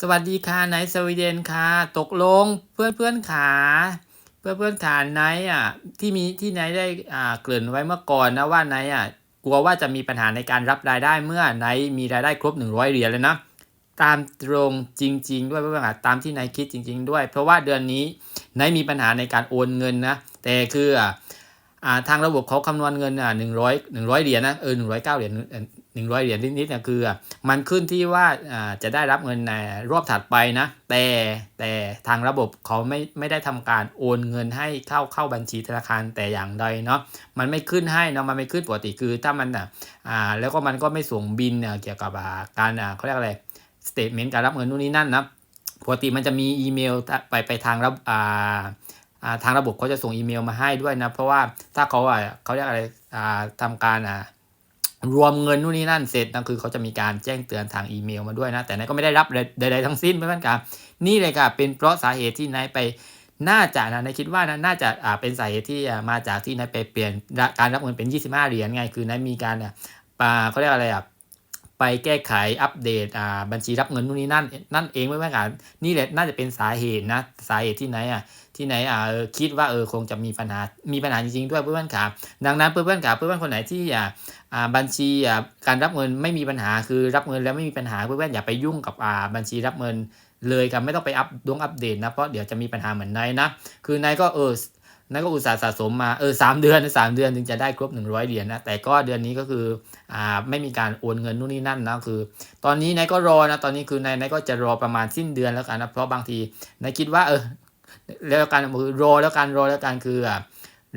สวัสดีค่ะไนสวีเดนค่ะ ตกลงเพื่อนเพื่อนขาเพื่อนเพื่อนขาไนอะที่มีที่ไนได้อ่าเกริ่นไว้เมื่อก่อนนะว่าไนอะกลัวว่าจะมีปัญหาในการรับรายได้เมื่อไนมีรายได้ครบ 100เหรียญเลยนะตามตรงจริง ๆ ด้วยเพื่อนๆขาตามที่ไนคิดจริง ๆ ด้วย เพราะว่าเดือนนี้ไนมีปัญหาในการโอนเงินนะแต่คืออะอ่าทางระบบเขาคำนวณเงินอะหนึ่งร้อยหนึ่งร้อยเหรียญนะเออหนึ่งร้อยเก้าเหรียญ หนึ่งร้อยเหรียญนิดๆเนี่ยคืออะมันขึ้นที่ว่าอ่าจะได้รับเงินในรอบถัดไปนะ แต่แต่ทางระบบเขาไม่ไม่ได้ทำการโอนเงินให้เข้าเข้าบัญชีธนาคารแต่อย่างใดเนาะมันไม่ขึ้นให้เนาะมันไม่ขึ้นปกติคือถ้ามันอะอ่าแล้วก็มันก็ไม่ส่งบินเกี่ยวกับการอ่าเขาเรียกอะไรสเตทเมนต์การรับเงินนู่นนี่นั่นนะปกติมันจะมีอีเมลไปไปทางระอ่าอ่าทางระบบเขาจะส่งอีเมลมาให้ด้วยนะ เพราะว่าถ้าเขาอะเขาเรียกอะไรอ่าทำการอ่า รวมเงินนู่นนี่นั่นเสร็จนะคือเขาจะมีการแจ้งเตือนทางอีเมลมาด้วยนะ แต่นายก็ไม่ได้รับใดๆทั้งสิ้นเพื่อนๆครับนี่เลยค่ะเป็นเพราะสาเหตุที่นายไปน่าจะนะนายคิดว่านะน่าจะอ่าเป็นสาเหตุที่มาจากที่นายไปเปลี่ยนการรับเงินเป็น 25 เหรียญไงคือนายมีการอะอ่าเขาเรียกอะไรอะ ไปแก้ไขอัปเดตอ่าบัญชีรับเงินนู่นนี่นั่นนั่นเองเพื่อนๆครับนี่แหละน่าจะเป็นสาเหตุนะสาเหตุที่นายอะที่ไหนอ่าเออคิดว่าเออคงจะมีปัญหามีปัญหาจริงๆด้วยเพื่อนๆครับดังนั้นเพื่อนๆครับเพื่อนๆคนไหนที่อ่าอ่าบัญชีอ่าการรับเงินไม่มีปัญหาคือรับเงินแล้วไม่มีปัญหาเพื่อนๆอย่าไปยุ่งกับอ่าบัญชีรับเงินเลยครับไม่ต้องไปอัพดวงอัปเดตนะเพราะเดี๋ยวจะมีปัญหาเหมือนนายนะคือนายก็เออ นายก็อุตส่าห์สะสมมาเออสามเดือนสามเดือนถึงจะได้ครบ 100 เหรียญนะแต่ก็เดือนนี้ก็คืออ่าไม่มีการโอนเงินนู่นนี่นั่นนะคือ ตอนนี้นายก็รอนะตอนนี้คือนายนายก็จะรอประมาณสิ้นเดือนแล้วกันนะเพราะบางทีนายคิดว่าเออแล้วกันคือรอแล้วกันรอแล้วกันคืออะ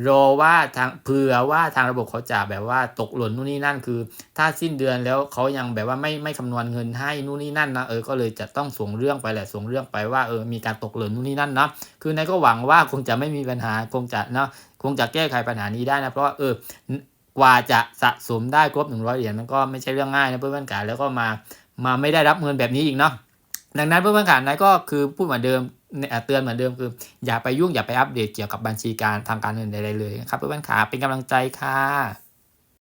รอว่าทางเผื่อว่าทางระบบเขาจะแบบว่าตกหล่นนู่นนี่นั่นคือ ถ้าสิ้นเดือนแล้วเขายังแบบว่าไม่ไม่คำนวณเงินให้นู่นนี่นั่นนะเออก็เลยจะต้องส่งเรื่องไปแหละส่งเรื่องไปว่าเออมีการตกหล่นนู่นนี่นั่นเนาะคือนายก็หวังว่าคงจะไม่มีปัญหาคงจะเนาะคงจะแก้ไขปัญหานี้ได้นะเพราะว่าเออกว่าจะสะสมได้ครบหนึ่งร้อยเหรียญมันก็ไม่ใช่เรื่องง่ายนะเพื่อนๆกันแล้วก็มามาไม่ได้รับเงินแบบนี้อีกเนาะ ดังนั้นเพื่อนๆกันนายก็คือพูดเหมือนเดิมเตือนเหมือนเดิมคือ อย่าไปยุ่งอย่าไปอัปเดตเกี่ยวกับบัญชีการทางการเงินใดๆเลยนะครับเพื่อนๆขาเป็นกำลังใจค่ะ